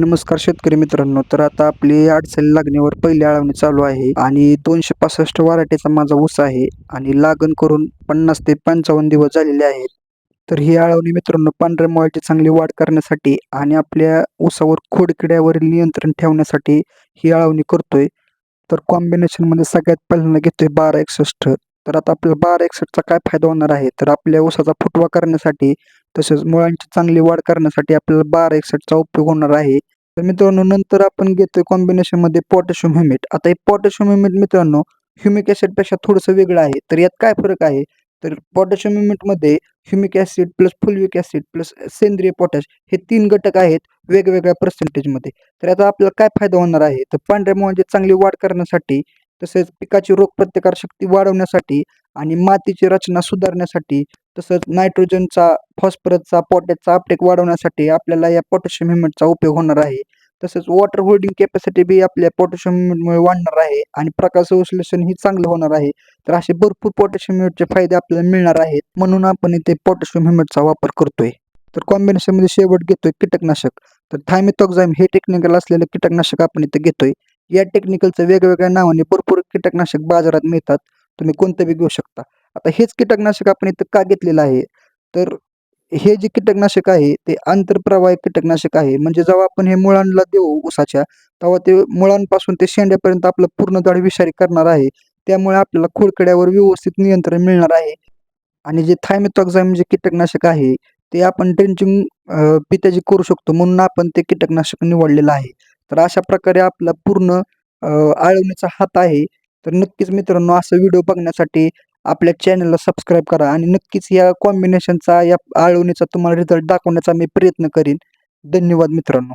नमस्कार शेतकरी मित्रांनो तर आता आपली अडचणी लागण्यावर पहिली आळवणी चालू आहे आणि दोनशे पासष्ट वराठीचा माझा ऊस आहे आणि लागण करून पन्नास ते पंचावन्न दिवस झालेले आहेत. तर ही आळवणी मित्रांनो पांढऱ्या मोळ्याची चांगली वाढ करण्यासाठी आणि आपल्या ऊसावर खोडकिड्यावरील नियंत्रण ठेवण्यासाठी ही आळवणी करतोय. तर कॉम्बिनेशनमध्ये सगळ्यात पहिल्यांदा घेतोय बारा एकसष्ट. तर आता आपल्याला बारा एकसष्टचा काय फायदा होणार आहे? तर आपल्या ऊसाचा फुटवा करण्यासाठी तसेच मुळांची चांगली वाढ करण्यासाठी आपल्याला बारा एकसष्टचा उपयोग होणार आहे. तर मित्रांनो नंतर आपण घेतोय कॉम्बिनेशनमध्ये पोटॅशियम ह्युमेट आता हे पोटॅशियम ह्युमेट मित्रांनो ह्युमिक ॲसिडपेक्षा थोडंसं वेगळं आहे. तर यात काय फरक आहे? तर potassium ह्युमेटमध्ये humic acid plus fulvic acid plus सेंद्रिय पोटॅश हे तीन घटक आहेत वेगवेगळ्या पर्सेंटेजमध्ये तर याचा आपल्याला काय फायदा होणार आहे? तर पांढऱ्या मुळांची चांगली वाढ करण्यासाठी तसेच पिकाची रोगप्रतिकारशक्ती वाढवण्यासाठी आणि मातीची रचना सुधारण्यासाठी तसंच नायट्रोजनचा फॉस्फरसचा पोटॅशचा अपटेक वाढवण्यासाठी आपल्याला या पोटॅशियम ह्युमिटचा उपयोग होणार आहे. तसंच वॉटर होल्डिंग कॅपॅसिटी बी आपल्या पोटॅशियम ह्युमिटमुळे वाढणार आहे आणि प्रकाश संश्लेषण ही चांगलं होणार आहे. तर असे भरपूर पोटॅशियम ह्युमिटचे फायदे आपल्याला मिळणार आहेत. म्हणून आपण इथे पोटॅशियम ह्युमिटचा वापर करतोय. तर कॉम्बिनेशनमध्ये शेवट घेतोय कीटकनाशक. तर थायमेथॉक्झाईम हे टेक्निकल असलेलं कीटकनाशक आपण इथे घेतोय. या टेक्निकलचं वेगवेगळ्या नावाने भरपूर कीटकनाशक बाजारात मिळतात. तुम्ही कोणतं बी घेऊ शकता. आता हेच कीटकनाशक आपण इथं का घेतलेलं आहे? तर हे जे कीटकनाशक आहे ते आंतरप्रवाह कीटकनाशक आहे. म्हणजे जेव्हा आपण हे मुळांना देऊ ऊसाच्या तेव्हा ते मुळांपासून ते शेंड्यापर्यंत आपलं पूर्ण जाड विषारी करणार आहे. त्यामुळे आपल्याला खोडकड्यावर व्यवस्थित नियंत्रण मिळणार आहे. आणि जे थायमेथॉक्झाम जे म्हणजे कीटकनाशक आहे ते आपण ड्रेंचिंग पित्याची करू शकतो म्हणून आपण ते कीटकनाशक निवडलेलं आहे. तर अशा प्रकारे आपला पूर्ण आळवण्याचा हात आहे. तर नक्कीच मित्रांनो असं व्हिडिओ बघण्यासाठी आपल्या चॅनलला सबस्क्राईब करा आणि नक्कीच या कॉम्बिनेशनचा या आळवणीचा तुम्हाला रिझल्ट दाखवण्याचा मी प्रयत्न करीन. धन्यवाद मित्रांनो.